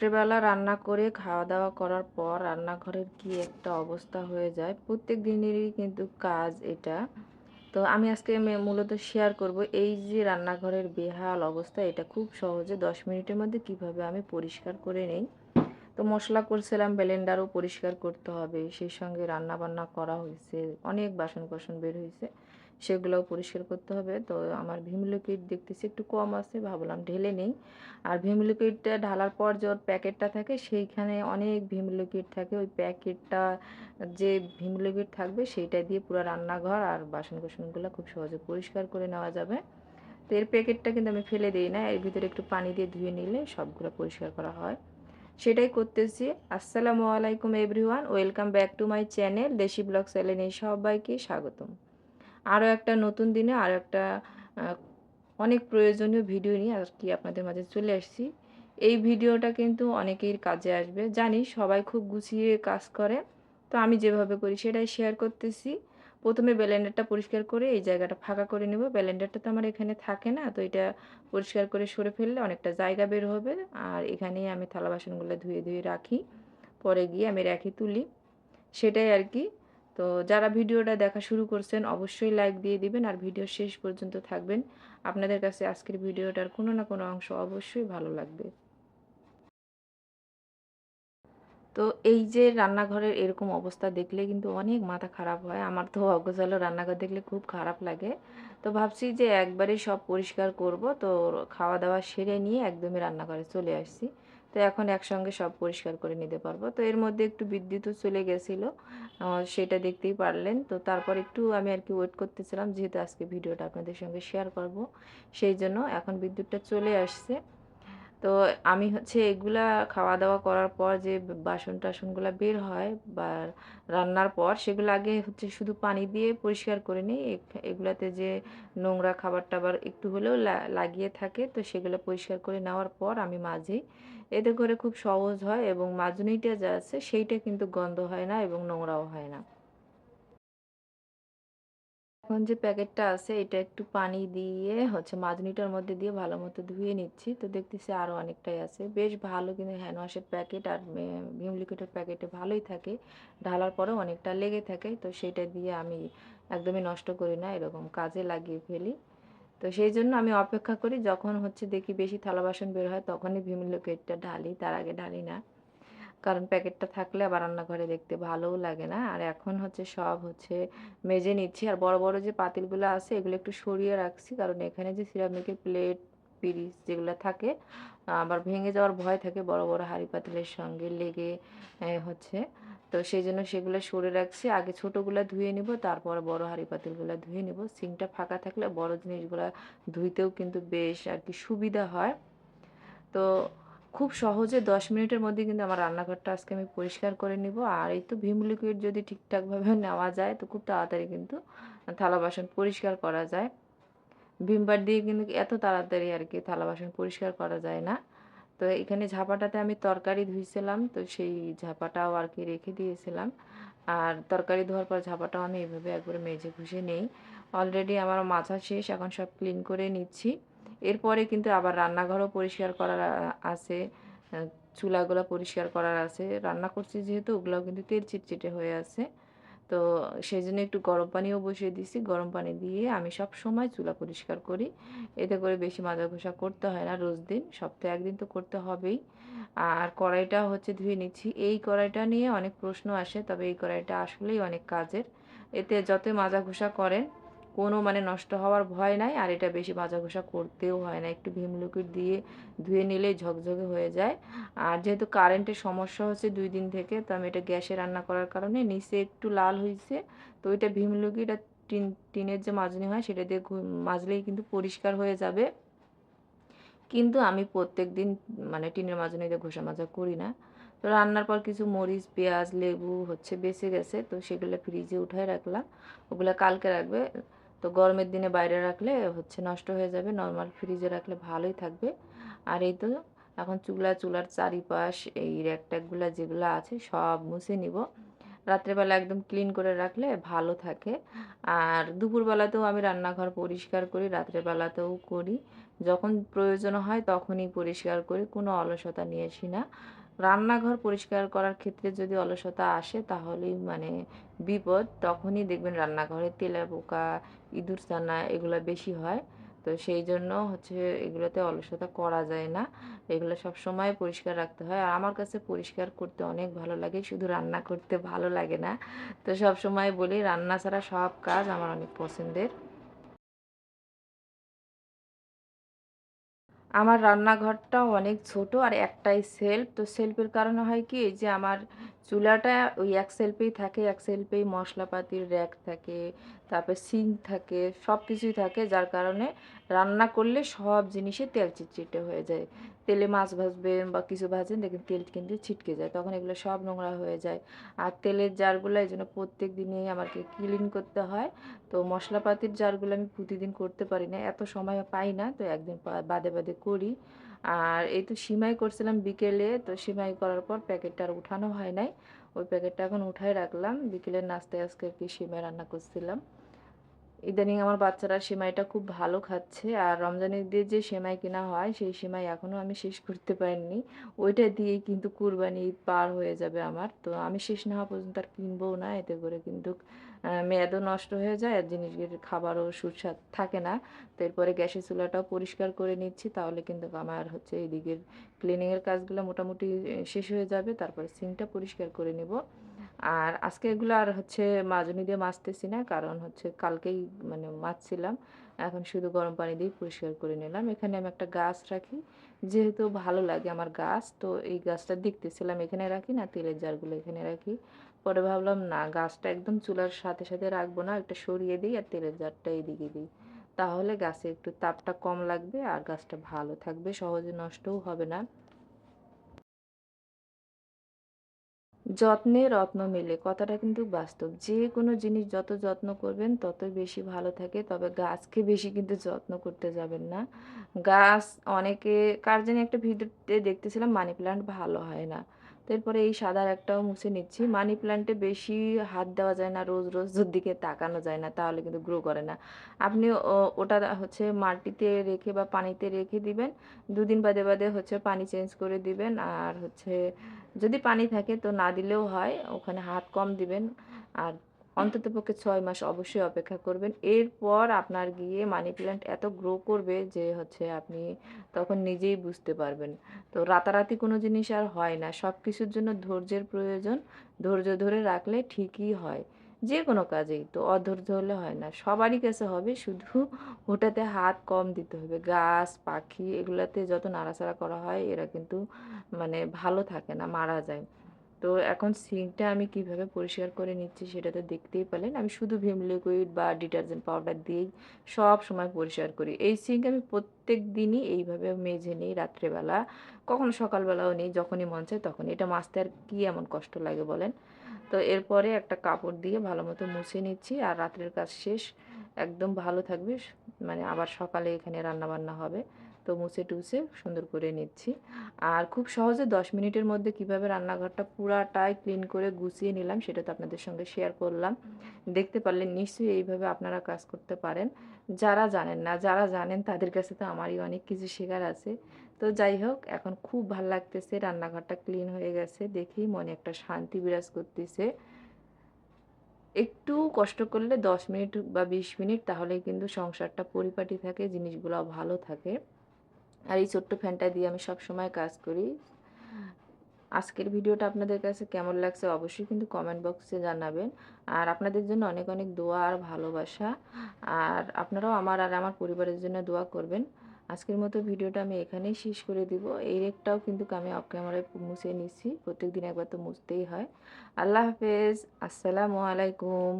রাত্রেবেলা রান্না করে খাওয়া দাওয়া করার পর রান্নাঘরের কি একটা অবস্থা হয়ে যায়, প্রত্যেক দিনেরই কিন্তু কাজ এটা। তো আমি আজকে মূলত শেয়ার করব এই যে রান্নাঘরের বেহাল অবস্থা, এটা খুব সহজে দশ মিনিটের মধ্যে কীভাবে আমি পরিষ্কার করে নেই। তো মশলা করছিলাম ব্লেন্ডারও পরিষ্কার করতে হবে, সেই সঙ্গে রান্না বান্না করা হয়েছে, অনেক বাসন কোসন বের হয়েছে। সেগুলোও পরিষ্কার করতে হবে। তো আমার ভীম লিকুইড দেখতেছি একটু কম আছে, ভাবলাম ঢেলে নেই। আর ভীম লিকুইডটা ঢালার পর যে প্যাকেটটা থাকে, সেইখানে অনেক ভীম লিকুইড থাকে। ওই প্যাকেটটা যে ভীম লিকুইড থাকবে, সেইটা দিয়ে পুরো রান্নাঘর আর বাসন কোসনগুলো খুব সহজে পরিষ্কার করে নেওয়া যাবে। তো এর প্যাকেটটা কিন্তু আমি ফেলে দিই না, এর ভিতরে একটু পানি দিয়ে ধুয়ে নিলে সবগুলো পরিষ্কার করা হয়। সেটাই করতেছি। আসসালামু আলাইকুম everyone welcome back to my channel Desi blog চ্যানেলে সবাইকে স্বাগতম। আরও একটা নতুন দিনে আরও একটা অনেক প্রয়োজনীয় ভিডিও নিয়ে আর কি আপনাদের মাঝে চলে আসছি। এই ভিডিওটা কিন্তু অনেকের কাজে আসবে। জানি সবাই খুব গুছিয়ে কাজ করে, তো আমি যেভাবে করি সেটাই শেয়ার করতেছি। প্রথমে ব্যালেন্ডারটা পরিষ্কার করে এই জায়গাটা ফাঁকা করে নেব। ব্যালেন্ডারটা তো আমার এখানে থাকে না, তো এটা পরিষ্কার করে সরে ফেললে অনেকটা জায়গা বের হবে। আর এখানেই আমি থালা বাসনগুলো ধুয়ে ধুয়ে রাখি। পরে গিয়ে আমি রেখে তুলি। সেটাই আর কি। তো যারা ভিডিওটা দেখা শুরু করছেন, অবশ্যই লাইক দিয়ে দিবেন আর ভিডিও শেষ পর্যন্ত থাকবেন। আপনাদের কাছে আজকের ভিডিওটার কোনো না কোনো অংশ অবশ্যই ভালো লাগবে। তো এই যে রান্নাঘরের এরকম অবস্থা দেখলে কিন্তু অনেক মাথা খারাপ হয়। আমার তো অগোছালো রান্নাঘর দেখলে খুব খারাপ লাগে। তো ভাবছি যে একবারে সব পরিষ্কার করব। তো খাওয়া দাওয়া সেরে নিয়ে একদমই রান্নাঘরে চলে আসছি। তো এখন একসঙ্গে সব পরিষ্কার করে নিতে পারব। তো এর মধ্যে একটু বিদ্যুৎও চলে গেছিল সেটা দেখতেই পারলেন। তো তারপর একটু আমি আর কি ওয়েট করতেছিলাম, যেহেতু আজকে ভিডিওটা আপনাদের সঙ্গে শেয়ার করব, সেই জন্য এখন বিদ্যুৎটা চলে আসছে। তো আমি হচ্ছে এগুলা খাওয়া দাওয়া করার পর যে বাসন টাসনগুলো বের হয় বা রান্নার পর, সেগুলো আগে হচ্ছে শুধু পানি দিয়ে পরিষ্কার করে নিই। এগুলাতে যে নোংরা খাবার টাবার একটু হলেও লাগিয়ে থাকে, তো সেগুলো পরিষ্কার করে নেওয়ার পর আমি মাজি। এতে করে খুব সহজ হয় এবং মাজনিটা যা আছে সেইটা কিন্তু গন্ধ হয় না এবং নোংরাও হয় না। এখন যে প্যাকেটটা আছে এটা একটু পানি দিয়ে হচ্ছে মাজনিটার মধ্যে দিয়ে ভালো মতো ধুয়ে নিচ্ছি। তো দেখতেছি আরও অনেকটাই আছে। বেশ ভালো কিন্তু হ্যান্ড ওয়াশের প্যাকেট আর ভিম লিকুইডের প্যাকেটে ভালোই থাকে। ঢালার পরেও অনেকটা লেগে থাকে। তো সেটা দিয়ে আমি একদমই নষ্ট করি না, এরকম কাজে লাগিয়ে ফেলি। তো সেই জন্য আমি অপেক্ষা করি যখন হচ্ছে দেখি বেশি থালা বাসন বের হয় তখনই ভিম লিকুইডটা ঢালি, তার আগে ঢালি না। কারণ প্যাকেটটা থাকলে আবার রান্নাঘরে দেখতে ভালোও লাগে না। আর এখন হচ্ছে সব হচ্ছে মেজে নিচ্ছি। আর বড় বড় যে পাতিলগুলো আছে এগুলো একটু সরিয়ে রাখছি। কারণ এখানে যে সিরামিকের প্লেট, পিরিচ যেগুলো থাকে, আবার ভেঙে যাওয়ার ভয় থাকে বড় বড় হাঁড়ি পাতিলের সঙ্গে লেগে হচ্ছে তো সেই জন্য সেগুলো সরে রাখছি। আগে ছোটোগুলো ধুয়ে নিব, তারপর বড় হাঁড়ি পাতিলগুলো ধুয়ে নিব। সিংটা ফাঁকা থাকলে বড় জিনিসগুলো ধুইতেও কিন্তু বেশ আর কি সুবিধা হয়। তো খুব সহজে দশ মিনিটের মধ্যে কিন্তু আমার রান্নাঘরটা আজকে আমি পরিষ্কার করে নিব। আর এই তো ভিম লিকুইড যদি ঠিকঠাকভাবে নেওয়া যায়, তো খুব তাড়াতাড়ি কিন্তু থালা বাসন পরিষ্কার করা যায়। ভিম বার দিয়ে কিন্তু এত তাড়াতাড়ি আর কি থালা বাসন পরিষ্কার করা যায় না। তো এখানে ঝাপাটাতে আমি তরকারি ধুইছিলাম, তো সেই ঝাপাটাও আর কি রেখে দিয়েছিলাম। আর তরকারি ধোয়ার পর ঝাপাটাও আমি এভাবে একবারে মেজে ঘষে নেই। অলরেডি আমার মাথা শেষ, এখন সব ক্লিন করে নিচ্ছি। এরপরে কিন্তু আবার রান্নাঘরও পরিষ্কার করার আছে চুলাগুলো পরিষ্কার করার আছে। রান্না করছি যেহেতু, ওগুলোও কিন্তু তেল চিটচিটে হয়ে আছে। তো সেই জন্য একটু গরম পানিও বসিয়ে দিছি। গরম পানি দিয়ে আমি সব সময় চুলা পরিষ্কার করি। এতে করে বেশি মাজা ঘষা করতে হয় না রোজ দিন, সপ্তাহে একদিন তো করতে হবেই। আর কড়াইটা হচ্ছে ধুয়ে নিচ্ছি। এই কড়াইটা নিয়ে অনেক প্রশ্ন আসে, তবে এই কড়াইটা আসলেই অনেক কাজের। এতে যতই মাজা ঘষা করেন কোনো মানে নষ্ট হওয়ার ভয় নাই, আর এটা বেশি মাজা ঘষা করতেও হয় না। একটু ভীম লিকুইড দিয়ে ধুয়ে নিলেই ঝকঝকে হয়ে যায়। আর যেহেতু কারেন্টের সমস্যা হচ্ছে দুই দিন থেকে, তো আমি এটা গ্যাসে রান্না করার কারণে নিচে একটু লাল হয়েছে তো ওইটা ভীম লিকুইড আর টিন, টিনের যে মাজনি হয় সেটা দিয়ে মাজলেই কিন্তু পরিষ্কার হয়ে যাবে। কিন্তু আমি প্রত্যেক দিন মানে টিনের মাজনি দিয়ে ঘষা মাজা করি না। তো রান্নার পর কিছু মরিচ, পেঁয়াজ, লেবু হচ্ছে বেঁচে গেছে, তো সেগুলো ফ্রিজে উঠায় রাখলাম। ওগুলো কালকে রাখবে। তো গরমের দিনে বাইরে রাখলে হচ্ছে নষ্ট হয়ে যাবে নর্মাল ফ্রিজে রাখলে ভালোই থাকবে। আর এই তো এখন চুলা, চুলার চারিপাশ, এই র্যাক ট্যাকগুলো যেগুলো আছে সব মুছে নিব। রাত্রেবেলা একদম ক্লিন করে রাখলে ভালো থাকে। আর দুপুরবেলাতেও আমি রান্নাঘর পরিষ্কার করি, রাত্রেবেলাতেও করি। যখন প্রয়োজন হয় তখনই পরিষ্কার করি কোনো অলসতা নিয়ে আসি না। রান্নাঘর পরিষ্কার করার ক্ষেত্রে যদি অলসতা আসে, তাহলেই মানে বিপদ। তখনই দেখবেন রান্নাঘরে তেলাপোকা ইঁদুরছানা এগুলো বেশি হয়। তো সেই জন্য হচ্ছে এগুলোতে অলসতা করা যায় না। এগুলো সবসময় পরিষ্কার রাখতে হয়। আর আমার কাছে পরিষ্কার করতে অনেক ভালো লাগে, শুধু রান্না করতে ভালো লাগে না। তো সব সময় বলি, রান্না ছাড়া সব কাজ আমার অনেক পছন্দের। আমার রান্নাঘরটাও অনেক ছোট আর একটাই সেলফ তো সেলফের কারণে হয় কি যে আমার চুলাটা ওই এক সেলফেই থাকে, এক সেলফেই মশলাপাতির র্যাক থাকে, তারপর সিঙ্ক থাকে সব কিছুই থাকে, যার কারণে রান্না করলে সব জিনিসে তেল চিটচিটে হয়ে যায়। তেলে মাছ ভাজবেন বা কিছু ভাজেন দেখেন তেল কিন্তু ছিটকে যায়, তখন এগুলো সব নোংরা হয়ে যায়। আর তেলের জারগুলো, এই জন্য প্রত্যেক দিনই আমাকে ক্লিন করতে হয়। তো মশলাপাতির জারগুলো আমি প্রতিদিন করতে পারি না, এত সময় পাই না, তো একদিন বাদে বাদে করি। আর এই তো সিমাই করছিলাম বিকেলে, তো সিমাই করার পর প্যাকেটটা আর উঠানো হয় নাই। ওই প্যাকেটটা এখন উঠাই রাখলাম। বিকেলের নাস্তায় আজকে কি সিমে রান্না করছিলাম। ইদানিং আমার বাচ্চারা সেমাইটা খুব ভালো খাচ্ছে। আর রমজানের দিয়ে যে সেমাই কেনা হয়, সেই সেমাই এখনও আমি শেষ করতে পারিনি। ওইটা দিয়েই কিন্তু কুরবানি ঈদ পার হয়ে যাবে আমার। তো আমি শেষ না হওয়া পর্যন্ত আর কিনবও না, এতে করে কিন্তু মেয়াদও নষ্ট হয়ে যায় আর জিনিসের খাবারও সুস্বাদ থাকে না। তো এরপরে গ্যাসের চুলাটাও পরিষ্কার করে নিচ্ছি, তাহলে কিন্তু আমার হচ্ছে এইদিকের ক্লিনিংয়ের কাজগুলো মোটামুটি শেষ হয়ে যাবে। তারপরে সিঙ্কটা পরিষ্কার করে নেব। আর আজকে এগুলো আর হচ্ছে মাজনি দিয়ে মাজতেছি না, কারণ হচ্ছে কালকেই মানে মাজছিলাম। এখন শুধু গরম পানি দিয়ে পরিষ্কার করে নিলাম। এখানে আমি একটা গাছ রাখি, যেহেতু ভালো লাগে আমার গাছ, তো এই গাছটা দেখতেছিলাম এখানে রাখি না, তেলের জারগুলো এখানে রাখি। পরে ভাবলাম, না, গাছটা একদম চুলার সাথে সাথে রাখব না, একটা সরিয়ে দিই আর তেলের জারটা এইদিকে দিই। তাহলে গাছে একটু তাপটা কম লাগবে আর গাছটা ভালো থাকবে, সহজে নষ্টও হবে না। যত্নে রত্ন মেলে কথাটা কিন্তু বাস্তব। যে কোনো জিনিস যত যত্ন করবেন তত বেশি ভালো থাকে। তবে গাছকে বেশি কিন্তু যত্ন করতে যাবেন না। গাছ অনেকে, কার জানি একটা ভিডিওতে দেখতেছিলাম, মানি প্লান্ট ভালো হয় না। তারপরে এই সাদার একটাও মুছে নিচ্ছি। মানি প্ল্যান্টে বেশি হাত দেওয়া যায় না, রোজ রোজ দিকে তাকানো যায় না, তাহলে কিন্তু গ্রো করে না। আপনি ওটা হচ্ছে মাটিতে রেখে বা পানিতে রেখে দিবেন, দুদিন বাদে বাদে হচ্ছে পানি চেঞ্জ করে দিবেন। আর হচ্ছে যদি পানি থাকে তো না দিলেও হয়, ওখানে হাত কম দিবেন। আর অন্ততপক্ষে ছয় মাস অবশ্যই অপেক্ষা করবেন। এরপর আপনার গিয়ে মানি প্ল্যান্ট এত গ্রো করবে যে হচ্ছে আপনি তখন নিজেই বুঝতে পারবেন। তো রাতারাতি কোনো জিনিস আর হয় না। সব কিছুর জন্য ধৈর্যের প্রয়োজন। ধৈর্য ধরে রাখলে ঠিকই হয়। যে কোনো কাজেই তো অধৈর্য হলে হয় না। সবারই কাছে হবে, শুধু ওটাতে হাত কম দিতে হবে। গাছ, পাখি, এগুলাতে যত নাড়াচাড়া করা হয়, এরা কিন্তু মানে ভালো থাকে না, মারা যায়। তো এখন সিঙ্কটা আমি কীভাবে পরিষ্কার করে নিচ্ছি সেটা তো দেখতেই পেলেন। আমি শুধু ভিম লিকুইড বা ডিটারজেন্ট পাউডার দিয়েই সব সময় পরিষ্কার করি। এই সিঙ্ক আমি প্রত্যেক দিনই এইভাবে মেজে নিই রাত্রেবেলা। কখনো সকালবেলাও নিই, যখনই মন চায় তখনই। এটা মাজতে আর কী এমন কষ্ট লাগে বলেন? তো এরপরে একটা কাপড় দিয়ে ভালো মতো মুছে নিচ্ছি আর রাত্রের কাজ শেষ। একদম ভালো থাকবে। মানে আবার সকালে এখানে রান্না বান্না হবে। তো মুছে টুছে সুন্দর করে নিচ্ছি। আর খুব সহজে দশ মিনিটের মধ্যে কীভাবে রান্নাঘরটা পুরাটাই ক্লিন করে গুছিয়ে নিলাম সেটা তো আপনাদের সঙ্গে শেয়ার করলাম। দেখতে পারলেন, নিশ্চয়ই এইভাবে আপনারা কাজ করতে পারেন। যারা জানেন না, যারা জানেন তাদের কাছে তো আমারই অনেক কিছু শেখার আছে। তো যাই হোক, এখন খুব ভালো লাগতেছে, রান্নাঘরটা ক্লিন হয়ে গেছে। দেখি মনে একটা শান্তি বিরাজ করতেছে। একটু কষ্ট করলে দশ মিনিট বা বিশ মিনিট তাহলে কিন্তু সংসারটা পরিপাটি থাকে জিনিসগুলো ভালো থাকে। আর এই ছোট্ট ফ্যানটা দিয়ে আমি সব সময় কাজ করি। আজকের ভিডিওটা আপনাদের কাছে কেমন লাগছে অবশ্যই কিন্তু কমেন্ট বক্সে জানাবেন। আর আপনাদের জন্য অনেক অনেক দোয়া আর ভালোবাসা। আর আপনারাও আমার আর আমার পরিবারের জন্য দোয়া করবেন। আজকের মতো ভিডিওটা আমি এখানেই শেষ করে দিব। এই রেকটাও কিন্তু আমি অফ ক্যামেরায় মুছে নিচ্ছি প্রত্যেক দিন একবার তো মুছতেই হয়। আল্লাহ হাফেজ। আসসালামু আলাইকুম।